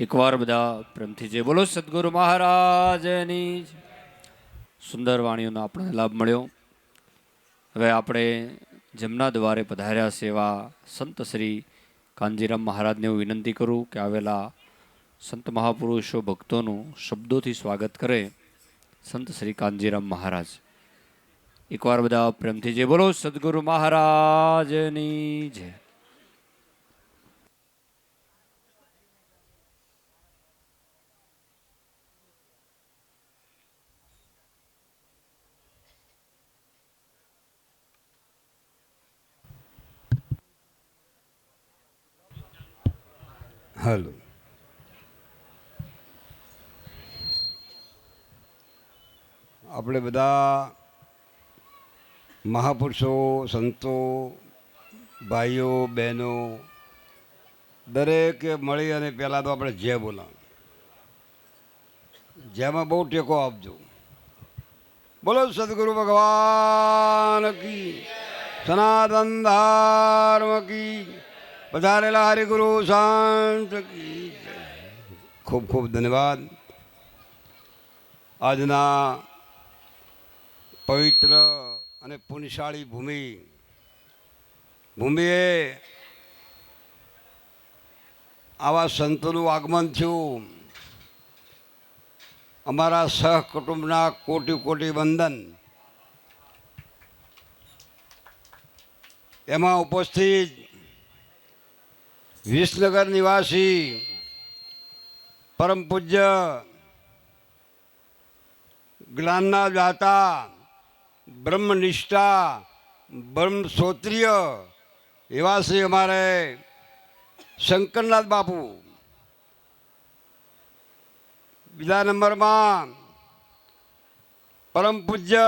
એકવાર બધા પ્રેમથી જે બોલો, સદગુરુ મહારાજની. સુંદર વાણીઓનો આપણને લાભ મળ્યો. હવે આપણે જેમના દ્વારે પધાર્યા સેવા સંત શ્રી કાનજીરામ મહારાજને હું વિનંતી કરું કે આવેલા સંત મહાપુરુષો ભક્તોનું શબ્દોથી સ્વાગત કરે સંત શ્રી કાનજીરામ મહારાજ. એકવાર બધા પ્રેમથી જે બોલો, સદગુરુ મહારાજની જય. હાલો આપણે બધા મહાપુરુષો, સંતો, ભાઈઓ, બહેનો, દરેકે મળી અને પહેલાં તો આપણે જય બોલાવ જેમાં બહુ ટેકો આપજો. બોલો સદગુરુ ભગવાન કી. સનાતન ધર્મ કી. પધારેલા હરિગુરુ, શાંત. ખૂબ ખૂબ ધન્યવાદ. આજના પવિત્ર અને પુણ્યશાળી ભૂમિ. ભૂમિએ આવા સંતોનું આગમન થયું. અમારા સહકુટુંબના કોટી કોટી વંદન. એમાં ઉપસ્થિત વિસનગર નિવાસી પરમ પૂજ્ય જ્ઞાનના દાતા બ્રહ્મનિષ્ઠા બ્રહ્મ શ્રોત્રિય એવા શ્રી અમારે શંકરનાથ બાપુ બીજા નંબરમાં પરમ પૂજ્ય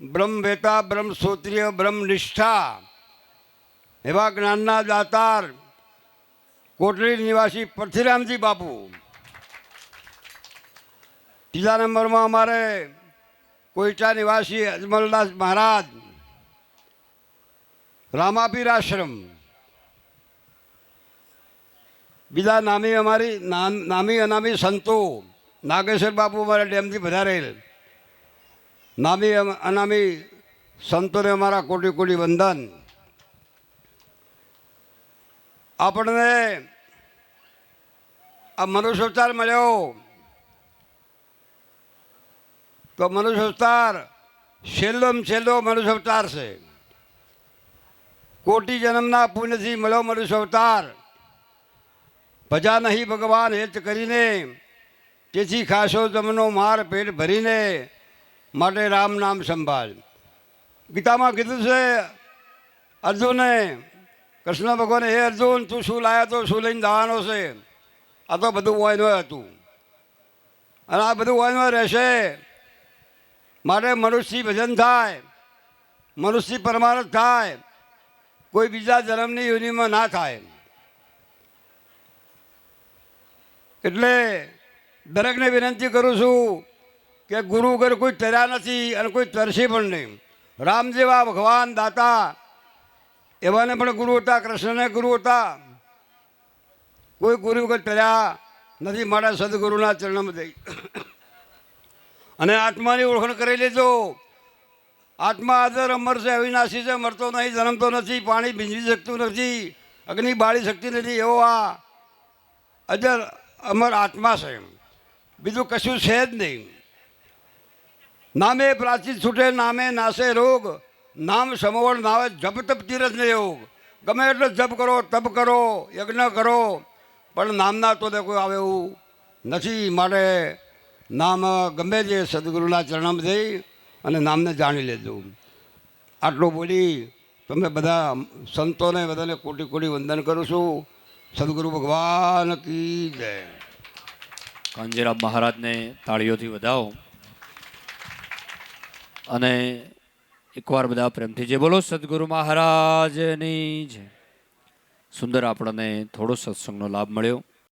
બ્રહ્મવેતા બ્રહ્મ શ્રોત્રિય બ્રહ્મનિષ્ઠા એવા જ્ઞાનના દાતાર કોટલી નિવાસી પરથીરામજી બાપુ. ત્રીજા નંબરમાં અમારે કોઈટા નિવાસી અજમલદાસ મહારાજ રામાપીર આશ્રમ બીજા નામી અમારી નામ- નામી અનામી સંતો, નાગેશ્વર બાપુ અમારા ડેમથી વધારેલ નામી અનામી સંતોને અમારા કોટી કોટી વંદન. આપણને આ મનુષ્ય અવતાર મળ્યો. તો મનુષ્ય અવતાર છેલ્લો મનુષ્યવતાર છે. કોટી જન્મના પુણ્યથી મળ્યો મનુષ્ય અવતાર ભજા નહીં ભગવાન હેત કરીને, તેથી ખાસો તમનો માર પેટ ભરીને માટે રામ નામ સંભાળ. ગીતામાં કીધું છે, અર્જુને કૃષ્ણ ભગવાન હે અર્જુન, તું શું લાયા તો શું લઈને જવાનો છે? આ તો બધું વાયનું હતું. અને આ બધું વાયનું રહેશે. માટે મનુષ્ય ભજન થાય. મનુષ્ય પરમાર્થ થાય. કોઈ બીજા જન્મની યુનિમાં ના થાય. એટલે દરેકને વિનંતી કરું છું કે ગુરુ વગર કોઈ તર્યા નથી અને કોઈ તરશે પણ નહીં. રામ જેવા ભગવાન દાતા એવાને પણ ગુરુ હતા, કૃષ્ણને ગુરુ હતા. કોઈ ગુરુ વગર તર્યા નથી, મારા સદગુરુના ચરણમાં દઈ. અને આત્માની ઓળખાણ કરી લેજો. આત્મા આદર, અમર છે, અવિનાશી છે, મરતો નહીં, જન્મતો નથી, પાણી ભીંજવી શકતું નથી, અગ્નિ બાળી શકતી નથી, એવો આ અજર અમર આત્મા છે બીજું કશું છે જ નહીં. નામે પ્રાચીન છૂટે, નામે નાશે રોગ નામ સમવળ નાવે જપ તપ તીરથ ને યોગ ગમે એટલે જપ કરો, તપ કરો, યજ્ઞ કરો, પણ નામના તો કોઈ આવે એવું નથી. માટે નામ ગમે તે સદગુરુના ચરણમાં જઈ અને નામને જાણી લેજો. આટલું બોલી તમે બધા સંતોને બધાને કોટી કોટી વંદન કરું છું. સદગુરુ ભગવાન કી જય. કાંજીરામ મહારાજને તાળીઓથી વધાવો. અને એકવાર બધા પ્રેમથી જે બોલો સદગુરુ મહારાજની જય. સુંદર આપણને થોડો સત્સંગનો લાભ મળ્યો.